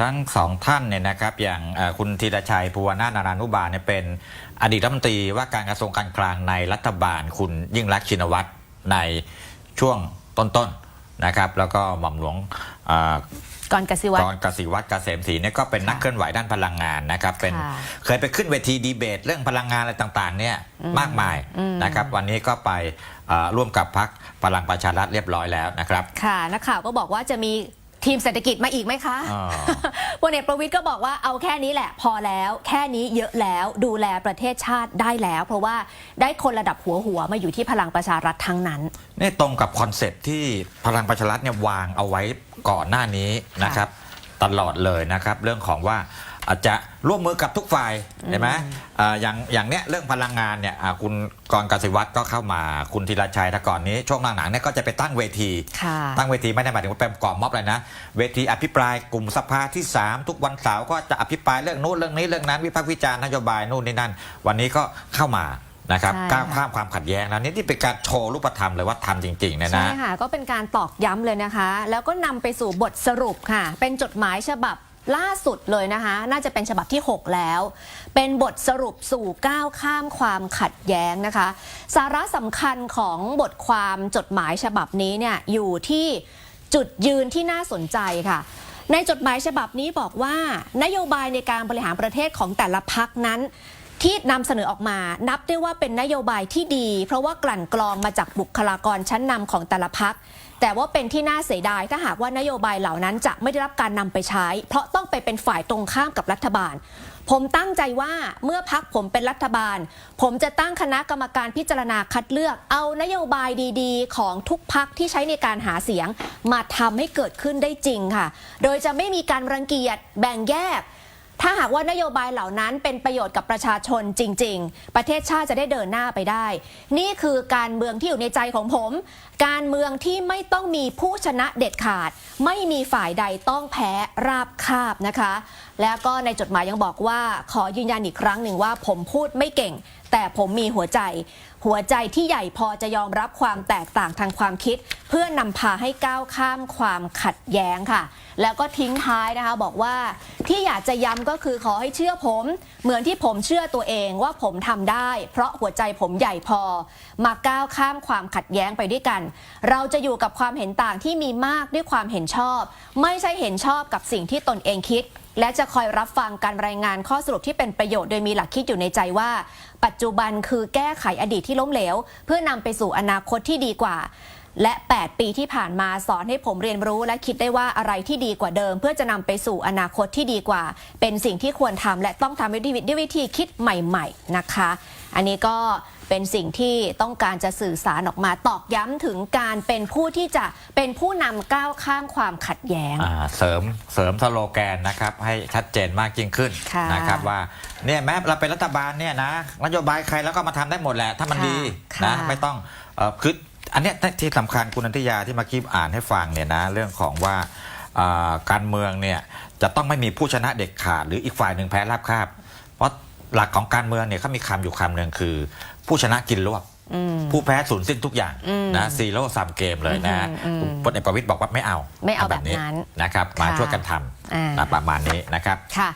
ทั้งสองท่านเนี่ยนะครับอย่างเอ่อคุณธีรชัยภูวนาถนารานุบาลเนี่ยเป็นอดีตรัฐมนตรีว่าการกระทรวงการคลังในรัฐบาล คุณยิ่งรักษณ์ชินวัตรในช่วงต้นๆนะครับ แล้วก็หม่อมหลวงเอ่อก่อนกสิวัตกรกสิวัตรเกษมศรีเนี่ยก็เป็นนักค่ะเคลื่อนไหวด้านพลังงานนะครับเป็นค่ะเคยไปขึ้นเวทีดีเบต เรื่องพลังงานอะไรต่างๆเนี่ยมากมายอืมนะครับวันนี้ก็ไปเอ่อร่วมกับพักพลังประชารัฐเรียบร้อยแล้วนะครับ ค่ะนักข่าวก็บอกว่าจะมี ทีมเศรษฐกิจมาอีกไหมคะอ๋อพลเอกประวิทย์ก็บอกว่าเอาแค่นี้แหละ พอแล้วแค่นี้เยอะแล้วดูแลประเทศชาติได้แล้ว เพราะว่าได้คนระดับหัวหัวๆมาอยู่ที่พลังประชารัฐทั้งนั้นนี่ตรงกับคอนเซ็ปต์ที่พลังประชารัฐเนี่ยวางเอาไว้ก่อนหน้านี้นะครับ ตลอดเลยนะครับ เรื่องของว่า อาจจะร่วมมือกับทุกฝ่ายเห็นไหมอ่าอย่างอย่างเนี้ยเรื่องพลังงานเนี่ยอ่าคุณกรกสิวัตรก็เข้ามาคุณธีรชัยแต่ก่อนนี้ช่วงหลังๆเนี่ยก็จะไปตั้งเวที ค่ะ ตั้งเวทีไม่ได้หมายถึงว่าเป็นก่อม็อบเลยนะ เวทีอภิปรายกลุ่มสภาที่ 3 ทุกวันเสาร์ก็จะอภิปรายเรื่องนู้นเรื่องนี้เรื่องนั้นวิพากษ์วิจารณ์นโยบายนู่นนี่นั่น วันนี้ก็เข้ามานะครับใช่ก้าวข้ามความขัดแย้งแล้วนี่นี่เป็นการโชว์รูปธรรมเลยว่าทำจริงๆเนยใช่นะค่ะ ก็เป็นการตอกย้ำเลยนะคะ แล้วก็นำไปสู่บทสรุปค่ะ เป็นจดหมายฉบับ ล่าสุดเลยนะคะ น่าจะเป็นฉบับที่ 6 แล้ว เป็นบทสรุปสู่ก้าวข้ามความขัดแย้งนะคะ สาระสำคัญของบทความจดหมายฉบับนี้เนี่ยอยู่ที่จุดยืนที่น่าสนใจค่ะ ในจดหมายฉบับนี้บอกว่า นโยบายในการบริหารประเทศของแต่ละพักนั้น ที่นำเสนอออกมา นับได้ว่าเป็นนโยบายที่ดี เพราะว่ากลั่นกรองมาจากบุคลากรชั้นนำของแต่ละพัก แต่ว่าเป็นที่น่าเสียดายถ้าหากว่านโยบายเหล่านั้นจะไม่ได้รับการนำไปใช้ เพราะต้องไปเป็นฝ่ายตรงข้ามกับรัฐบาล ผมตั้งใจว่าเมื่อพักผมเป็นรัฐบาล ผมจะตั้งคณะกรรมการพิจารณาคัดเลือก เอานโยบายดีๆ ของทุกพักที่ใช้ในการหาเสียง มาทำให้เกิดขึ้นได้จริงค่ะ โดยจะไม่มีการรังเกียจแบ่งแยก ถ้าหากว่านโยบายเหล่านั้นเป็นประโยชน์กับประชาชนจริง ๆ ประเทศชาติจะได้เดินหน้าไปได้ นี่คือการเมืองที่อยู่ในใจของผม การเมืองที่ไม่ต้องมีผู้ชนะเด็ดขาด ไม่มีฝ่ายใดต้องแพ้ราบคาบนะคะแล้วก็ในจดหมายยังบอกว่าขอยืนยันอีกครั้งหนึ่งว่า ผมพูดไม่เก่ง แต่ผมมีหัวใจ หัวใจที่ใหญ่พอจะยอมรับความแตกต่างทางความคิด เพื่อนำพาให้ก้าวข้ามความขัดแย้งค่ะ แล้วก็ทิ้งท้ายนะคะบอกว่าที่อยากจะย้ำก็คือขอให้เชื่อผม เหมือนที่ผมเชื่อตัวเองว่าผมทำได้ เพราะหัวใจผมใหญ่พอ มาก้าวข้ามความขัดแย้งไปด้วยกัน เราจะอยู่กับความเห็นต่างที่มีมากด้วยความเห็นชอบ ไม่ใช่เห็นชอบกับสิ่งที่ตนเองคิด และจะคอยรับฟังการรายงานข้อสรุปที่เป็นประโยชน์โดยมีหลักคิดอยู่ในใจว่า ปัจจุบันคือแก้ไขอดีตที่ล้มเหลว เพื่อนำไปสู่อนาคตที่ดีกว่า และ 8 ปีที่ผ่านมาสอนให้ผมเรียนรู้ และคิดได้ว่าอะไรที่ดีกว่าเดิม เพื่อจะนำไปสู่อนาคตที่ดีกว่า เป็นสิ่งที่ควรทำและต้องทำด้วยวิด้วยวิธีคิดใหม่ ๆ นะคะ อันนี้ก็ เป็นสิ่งที่ต้องการจะสื่อสารออกมาตอกย้ำถึงการเป็นผู้ที่จะเป็นผู้นำก้าวข้ามความขัดแย้ง อ่าเสริมเสริมสโลแกนนะครับให้ชัดเจนมากยิ่งขึ้นค่ะ นะครับว่าเนี่ยแม้เราเป็นรัฐบาลเนี่ยนะนโยบายใครแล้วก็มาทำได้หมดแหละ ถ้ามันค่ะดีค่ะนะไม่ต้องเอ่อคืออันเนี้ยที่สำคัญคุณนันทิยาที่เมื่อกี้อ่านให้ฟังเนี่ยนะเรื่องของว่าอ่าการเมืองเนี่ยจะต้องไม่มีผู้ชนะเด็ดขาดหรืออีกฝ่ายหนึ่งแพ้ราบคาบ เพราะ หลักของการเมืองเนี่ยเขามีคำอยู่คำหนึ่งคือ ผู้ชนะกินรวบอืม ผู้แพ้สูญสิ้นทุกอย่างอืมนะซีโร่ซัมเกมเลยนะอืมอืมพลเอกประวิตยบอกว่าไม่เอาไม่เอาแบบนั้นนะครับ มาค่ะ ช่วยกันทอ่าำนะประมาณนี้นะครับ ค่ะ